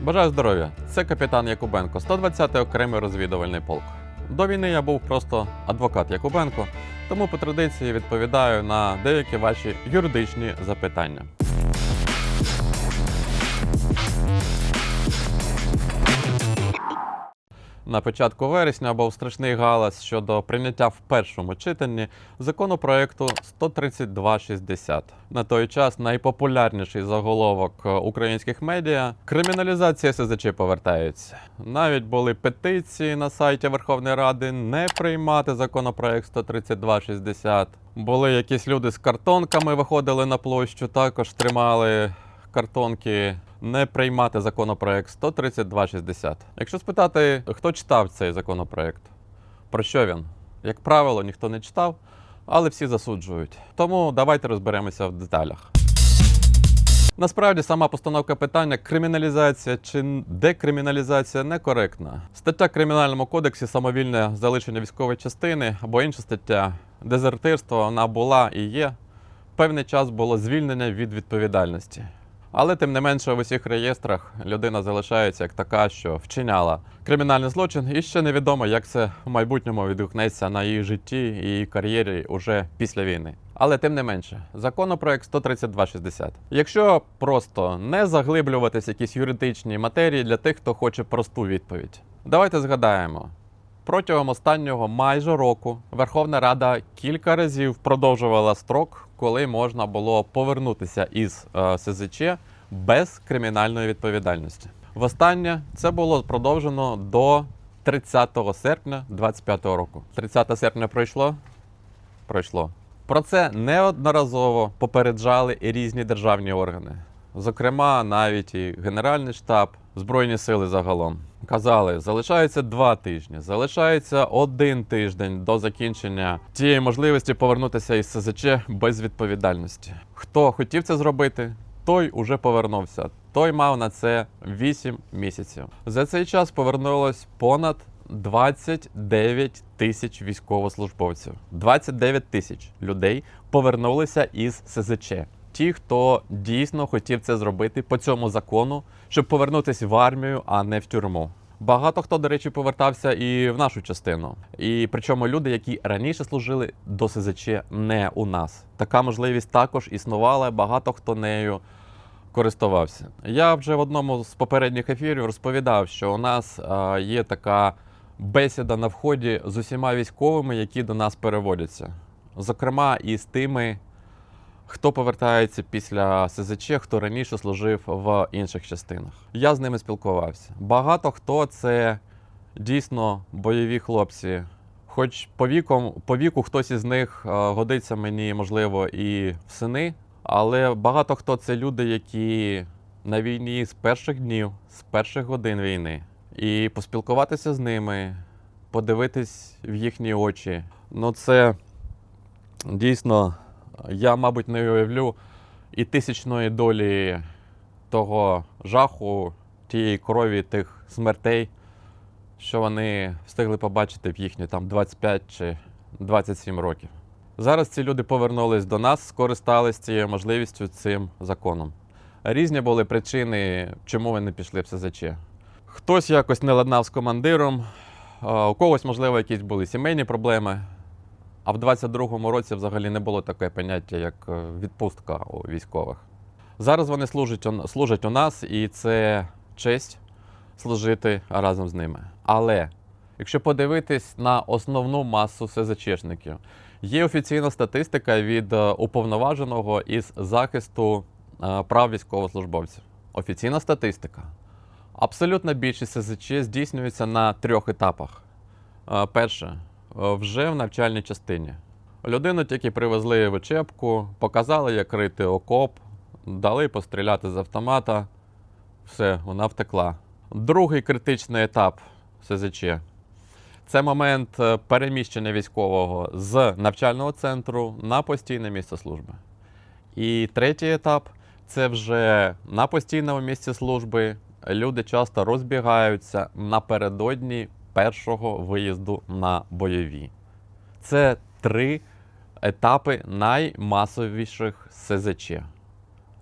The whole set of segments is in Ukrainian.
Бажаю здоров'я! Це капітан Якубенко, 120-й окремий розвідувальний полк. До війни я був просто адвокат Якубенко, тому по традиції відповідаю на деякі ваші юридичні запитання. На початку вересня був страшний галас щодо прийняття в першому читанні законопроекту 13260. На той час найпопулярніший заголовок е, українських медіа криміналізація СЗЧ повертається. Навіть були петиції на сайті Верховної Ради не приймати законопроект 13260. Були якісь люди з картонками, виходили на площу, також тримали картонки не приймати законопроект 13260. Якщо спитати, хто читав цей законопроект, про що він? Як правило, ніхто не читав, але всі засуджують. Тому давайте розберемося в деталях. Насправді сама постановка питання криміналізація чи декриміналізація некоректна. Стаття в Кримінальному кодексі самовільне залишення військової частини або інша стаття дезертирство вона була і є. Певний час було звільнення від відповідальності. Але тим не менше в усіх реєстрах людина залишається як така, що вчиняла кримінальний злочин, і ще невідомо, як це в майбутньому відгукнеться на її житті і її кар'єрі уже після війни. Але тим не менше, законопроект 13260. Якщо просто не заглиблюватись в якісь юридичні матерії для тих, хто хоче просту відповідь, давайте згадаємо. Протягом останнього майже року Верховна Рада кілька разів продовжувала строк, коли можна було повернутися із е, СЗЧ без кримінальної відповідальності. Востаннє це було продовжено до 30 серпня 2025 року. 30 серпня пройшло? Пройшло. Про це неодноразово попереджали і різні державні органи. Зокрема, навіть і Генеральний штаб, Збройні сили загалом. Казали, залишається два тижні, залишається один тиждень до закінчення тієї можливості повернутися із СЗЧ без відповідальності. Хто хотів це зробити, той уже повернувся. Той мав на це 8 місяців. За цей час повернулось понад 29 тисяч військовослужбовців. 29 тисяч людей повернулися із СЗЧ. Ті, хто дійсно хотів це зробити по цьому закону, щоб повернутися в армію, а не в тюрму. Багато хто, до речі, повертався і в нашу частину. І причому люди, які раніше служили до СЗЧ, не у нас. Така можливість також існувала. Багато хто нею користувався. Я вже в одному з попередніх ефірів розповідав, що у нас а, є така бесіда на вході з усіма військовими, які до нас переводяться. Зокрема, і з тими, хто повертається після СЗЧ, хто раніше служив в інших частинах. Я з ними спілкувався. Багато хто це дійсно бойові хлопці. Хоч по, віком, по віку хтось із них е, годиться мені, можливо, і в сини, але багато хто це люди, які на війні з перших днів, з перших годин війни. І поспілкуватися з ними, подивитись в їхні очі. Ну, це дійсно, я, мабуть, не уявлю і тисячної долі того жаху, тієї крові, тих смертей, що вони встигли побачити в їхні там 25 чи 27 років. Зараз ці люди повернулись до нас, скористались цією можливістю цим законом. Різні були причини, чому вони пішли в СЗЧ. Хтось якось не ладнав з командиром, у когось, можливо, якісь були сімейні проблеми. А в 22-му році взагалі не було таке поняття, як е, відпустка у військових. Зараз вони служать, служать у нас, і це честь служити разом з ними. Але якщо подивитись на основну масу СЗЧшників, є офіційна статистика від е, уповноваженого із захисту е, прав військовослужбовців. Офіційна статистика. Абсолютна більшість СЗЧ здійснюється на трьох етапах. Перше, вже в навчальній частині. Людину тільки привезли в учебку, показали, як рити окоп, дали постріляти з автомата. Все, вона втекла. Другий критичний етап СЗЧ це момент е, переміщення військового з навчального центру на постійне місце служби. І третій етап це вже на постійному місці служби люди часто розбігаються напередодні першого виїзду на бойові. Це три етапи наймасовіших СЗЧ.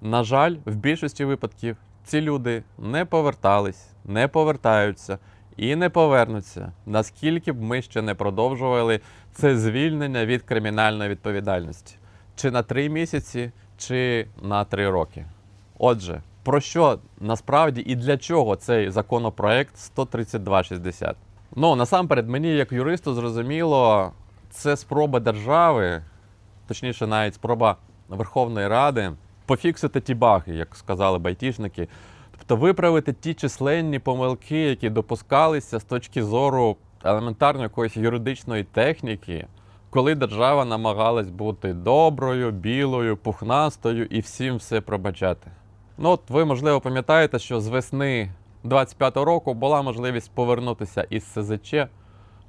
На жаль, в більшості випадків ці люди не повертались, не повертаються і не повернуться, наскільки б ми ще не продовжували це звільнення від кримінальної відповідальності, чи на три місяці, чи на три роки. Отже, про що насправді і для чого цей законопроект 13260? Ну насамперед, мені як юристу зрозуміло, це спроба держави, точніше, навіть спроба Верховної Ради пофіксити ті баги, як сказали байтішники, тобто виправити ті численні помилки, які допускалися з точки зору елементарно якоїсь юридичної техніки, коли держава намагалась бути доброю, білою, пухнастою і всім все пробачати. Ну, от ви, можливо, пам'ятаєте, що з весни 25-го року була можливість повернутися із СЗЧ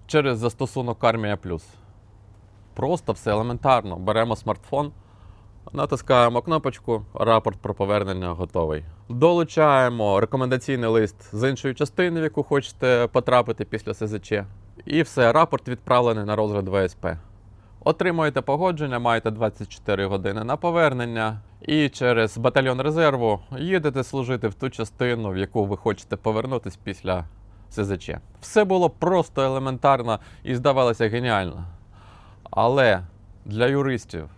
через застосунок Армія Плюс. Просто все елементарно. Беремо смартфон, натискаємо кнопочку, рапорт про повернення готовий. Долучаємо рекомендаційний лист з іншої частини, в яку хочете потрапити після СЗЧ. І все, рапорт відправлений на розгляд ВСП. Отримуєте погодження, маєте 24 години на повернення, і через батальйон резерву їдете служити в ту частину, в яку ви хочете повернутися після СЗЧ. Все було просто елементарно і здавалося геніально. Але для юристів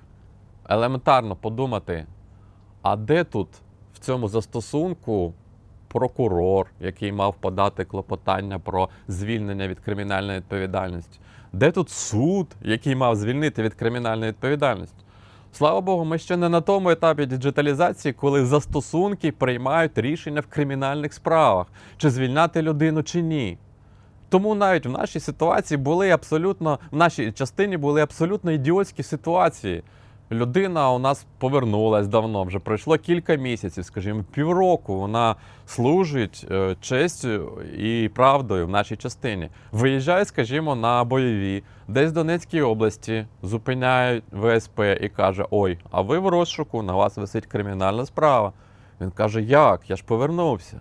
елементарно подумати, а де тут в цьому застосунку прокурор, який мав подати клопотання про звільнення від кримінальної відповідальності? Де тут суд, який мав звільнити від кримінальної відповідальності? Слава Богу, ми ще не на тому етапі діджиталізації, коли застосунки приймають рішення в кримінальних справах, чи звільняти людину, чи ні. Тому навіть в нашій ситуації були абсолютно, в нашій частині були абсолютно ідіотські ситуації. Людина у нас повернулась давно, вже пройшло кілька місяців, скажімо, півроку. Вона служить е, честю і правдою в нашій частині. Виїжджає, скажімо, на бойові, десь в Донецькій області, зупиняють ВСП і каже: Ой, а ви в розшуку, на вас висить кримінальна справа. Він каже: Як? Я ж повернувся.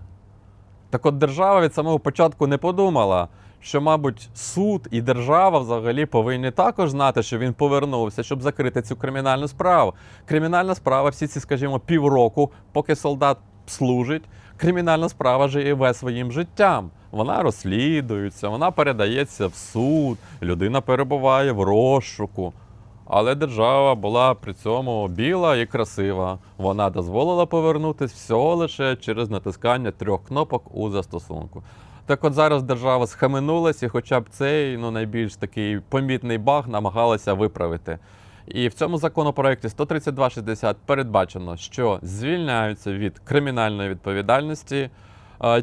Так от держава від самого початку не подумала, що, мабуть, суд і держава взагалі повинні також знати, що він повернувся, щоб закрити цю кримінальну справу. Кримінальна справа, всі ці, скажімо, півроку, поки солдат служить, кримінальна справа живе своїм життям. Вона розслідується, вона передається в суд, людина перебуває в розшуку. Але держава була при цьому біла і красива. Вона дозволила повернутися всього лише через натискання трьох кнопок у застосунку. Так от зараз держава схаменулась і хоча б цей ну, найбільш такий помітний баг намагалася виправити. І в цьому законопроекті 132.60 передбачено, що звільняються від кримінальної відповідальності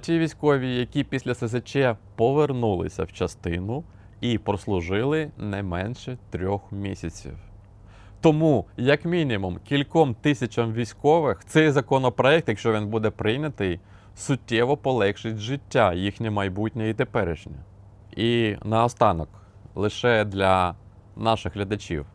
ті військові, які після СЗЧ повернулися в частину і прослужили не менше трьох місяців. Тому, як мінімум, кільком тисячам військових цей законопроект, якщо він буде прийнятий, суттєво полегшить життя, їхнє майбутнє і теперішнє. І наостанок, лише для наших глядачів,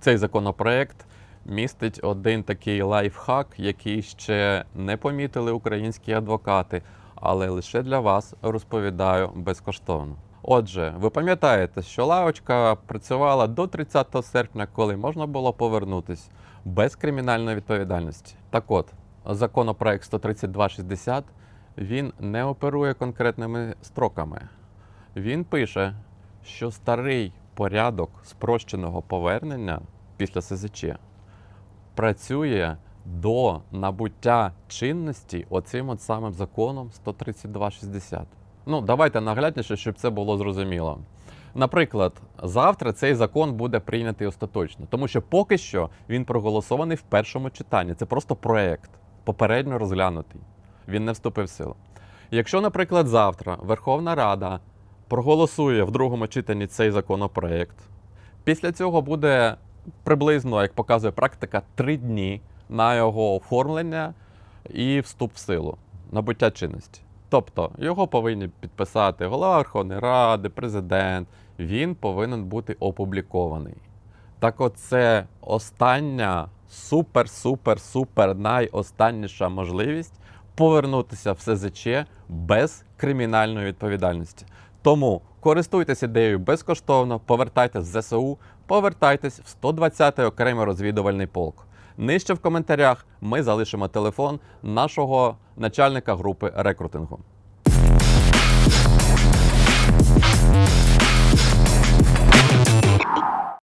цей законопроект містить один такий лайфхак, який ще не помітили українські адвокати, але лише для вас розповідаю безкоштовно. Отже, ви пам'ятаєте, що лавочка працювала до 30 серпня, коли можна було повернутись без кримінальної відповідальності. Так от, законопроект 13260 він не оперує конкретними строками. Він пише, що старий порядок спрощеного повернення після СЗЧ працює до набуття чинності оцим от самим законом 13260. Ну, давайте наглядніше, щоб це було зрозуміло. Наприклад, завтра цей закон буде прийнятий остаточно, тому що поки що він проголосований в першому читанні. Це просто проект, попередньо розглянутий. Він не вступив в силу. Якщо, наприклад, завтра Верховна Рада проголосує в другому читанні цей законопроект, після цього буде приблизно, як показує практика, три дні на його оформлення і вступ в силу, набуття чинності. Тобто його повинні підписати голова Верховної Ради, президент. Він повинен бути опублікований. Так, от це остання супер, супер, супер найостанніша можливість повернутися в СЗЧ без кримінальної відповідальності. Тому користуйтесь ідеєю безкоштовно, повертайтесь в ЗСУ, повертайтесь в 120-й окремий розвідувальний полк. Нижче в коментарях ми залишимо телефон нашого начальника групи рекрутингу.